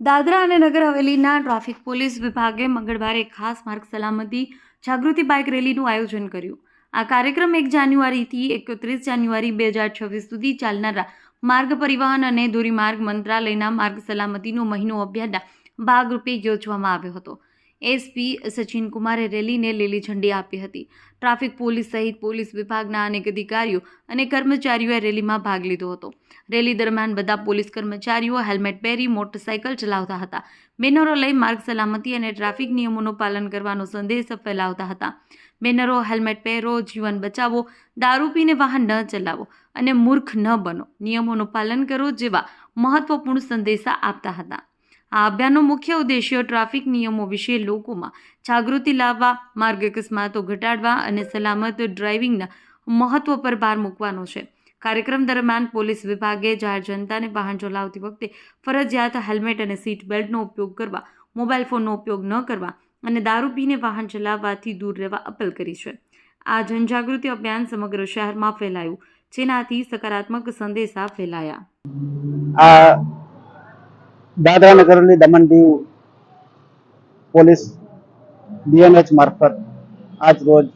દાદરા અને નગર હવેલીના traffic police વિભાગે મંગળવારે ખાસ માર્ગ સલામતી જાગૃતિ બાઇક રેલીનું આયોજન કર્યું. આ કાર્યક્રમ એક જાન્યુઆરીથી એકત્રીસ જાન્યુઆરી બે હજાર છવ્વીસ સુધી ચાલનારા માર્ગ પરિવહન અને ધોરીમાર્ગ મંત્રાલયના માર્ગ સલામતીનો મહિનો અભિયાનના ભાગરૂપે યોજવામાં આવ્યો હતો. એસપી સચિન કુમારે રેલીને લીલી ઝંડી આપી હતી. ટ્રાફિક પોલીસ સહિત પોલીસ વિભાગના અનેક અધિકારીઓ અને કર્મચારીઓએ રેલીમાં ભાગ લીધો હતો. રેલી દરમિયાન બધા પોલીસ કર્મચારીઓ હેલ્મેટ પહેરી મોટરસાઇકલ ચલાવતા હતા. બેનરો લઈ માર્ગ સલામતી અને ટ્રાફિક નિયમોનું પાલન કરવાનો સંદેશ ફેલાવતા હતા. બેનરો હેલ્મેટ પહેરો, જીવન બચાવો, દારૂ પીને વાહન ન ચલાવો અને મૂર્ખ ન બનો. નિયમોનું પાલન કરો જેવા મહત્વપૂર્ણ સંદેશા આપતા હતા. આ અભિયાનનો મુખ્ય ઉદ્દેશ્ય ટ્રાફિક નિયમો વિશે લોકોમાં જાગૃતિ લાવવા, માર્ગ અકસ્માતો ઘટાડવા અને સલામત ડ્રાઇવિંગના મહત્વ પર ભાર મૂકવાનો છે. કાર્યક્રમ દરમિયાન પોલીસ વિભાગે જાહેર જનતાને વાહન ચલાવતી વખતે ફરજિયાત હેલ્મેટ અને સીટ બેલ્ટનો ઉપયોગ કરવા મોબાઈલ ફોનનો ઉપયોગ ન કરવા અને દારૂ પીને વાહન ચલાવવાથી દૂર રહેવા અપીલ કરી છે. આ જનજાગૃતિ અભિયાન સમગ્ર શહેરમાં ફેલાયું, જેનાથી સકારાત્મક સંદેશા ફેલાયા. દાદરા નગર હવેલી દમણ દીવ પોલીસ ડીએનએચ મારફત આજ રોજ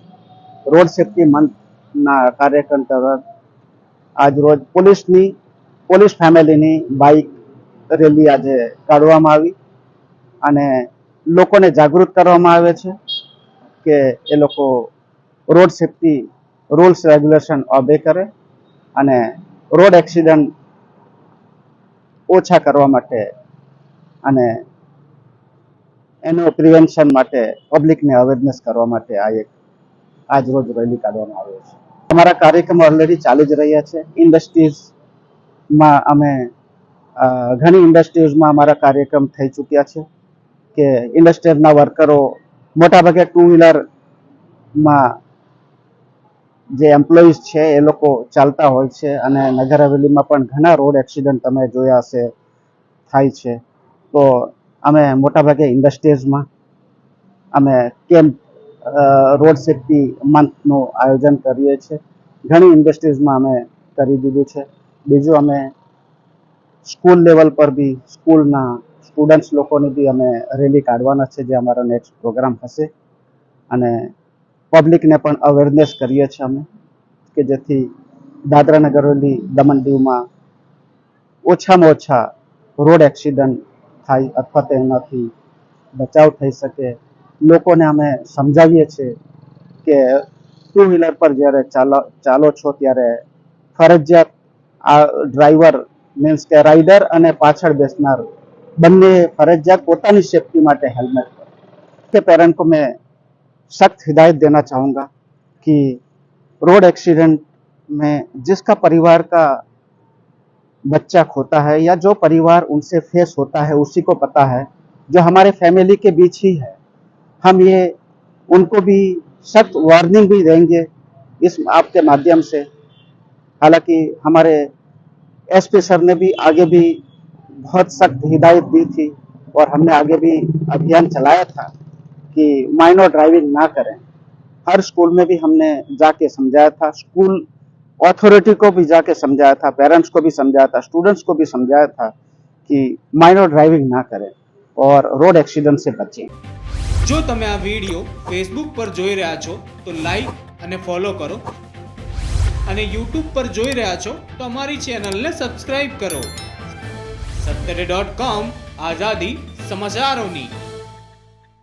રોડ સેફટી મંથના કાર્યક્રમ તરફ આજ રોજ પોલીસની, પોલીસ ફેમિલીની બાઇક રેલી આજે કાઢવામાં આવી અને લોકોને જાગૃત કરવામાં આવે છે કે એ લોકો road safety rules regulation obey કરે અને રોડ એક્સિડન્ટ ઓછા કરવા માટે અને એનો પ્રિવેન્શન માટે પબ્લિકને અવેરનેસ કરવા માટે આ એક આજ રોજ રેલી કાઢવામાં આવ્યો છે. અમારા કાર્યક્રમ ઓલરેડી ચાલી જ રહ્યા છે. ઇન્ડસ્ટ્રીઝમાં અમે ઘણી ઇન્ડસ્ટ્રીઝમાં અમારા કાર્યક્રમ થઈ ચૂક્યા છે કે ઇન્ડસ્ટ્રીઝના વર્કરો મોટાભાગે ટુ વ્હીલરમાં જે એમ્પ્લોઈઝ છે એ લોકો ચાલતા હોય છે અને નગર હવેલીમાં પણ ઘણા રોડ એક્સિડન્ટ તમે જોયા હશે, થાય છે. તો અમે મોટાભાગે ઇન્ડસ્ટ્રીઝમાં અમે કેમ્પ રોડ સેફટી મંથનું આયોજન કરીએ છીએ. ઘણી ઇન્ડસ્ટ્રીઝમાં અમે કરી દીધું છે. બીજું અમે સ્કૂલ લેવલ પર બી, સ્કૂલના સ્ટુડન્ટ્સ લોકોની બી અમે રેલી કાઢવાના છે જે અમારો નેક્સ્ટ પ્રોગ્રામ હશે. અને પબ્લિકને પણ અવેરનેસ કરીએ છીએ અમે કે જેથી દાદરા નગર હવેલી દમણ દીવમાં ઓછામાં ઓછા રોડ એક્સિડન્ટ થાય અથવા તેનાથી બચાવ થઈ શકે લોકોને અમે સમજાવીએ છીએ કે ટુ વ્હીલર પર જ્યારે ચાલો ચાલો છો ત્યારે ફરજિયાત આ ડ્રાઈવર મીન્સ કે રાઈડર અને પાછળ બેસનાર બંને फर्जियात પોતાની सेफ्टी માટે हेलमेट के पेरेंट को मैं सख्त हिदायत देना चाहूँगा कि रोड एक्सीडेंट में जिसका परिवार का बच्चा खोता है या जो परिवार उनसे फेस होता है, उसी को पता है, जो हमारे फैमिली के बीच ही है। हम ये, उनको भी सख्त वार्निंग भी देंगे इस आपके माध्यम से। हालाँकि हमारे एसपी सर ने भी आगे भी बहुत सख्त हिदायत दी थी और हमने आगे भी अभियान चलाया था कि माइनर ड्राइविंग ना करें। हर स्कूल में भी हमने जाके समझाया था स्कूल अथॉरिटी को भी जाके समझाया था पेरेंट्स को भी समझाया था स्टूडेंट्स को भी समझाया था कि माइनर ड्राइविंग ना करें और रोड एक्सीडेंट से बचें જો તમે આ વિડીયો ફેસબુક પર જોઈ રહ્યા છો તો લાઈક અને ફોલો કરો અને યુટ્યુબ પર જોઈ રહ્યા છો તો અમારી ચેનલને સબસ્ક્રાઇબ કરો સત્તરે ડોટ કોમ આઝાદી સમાચારોની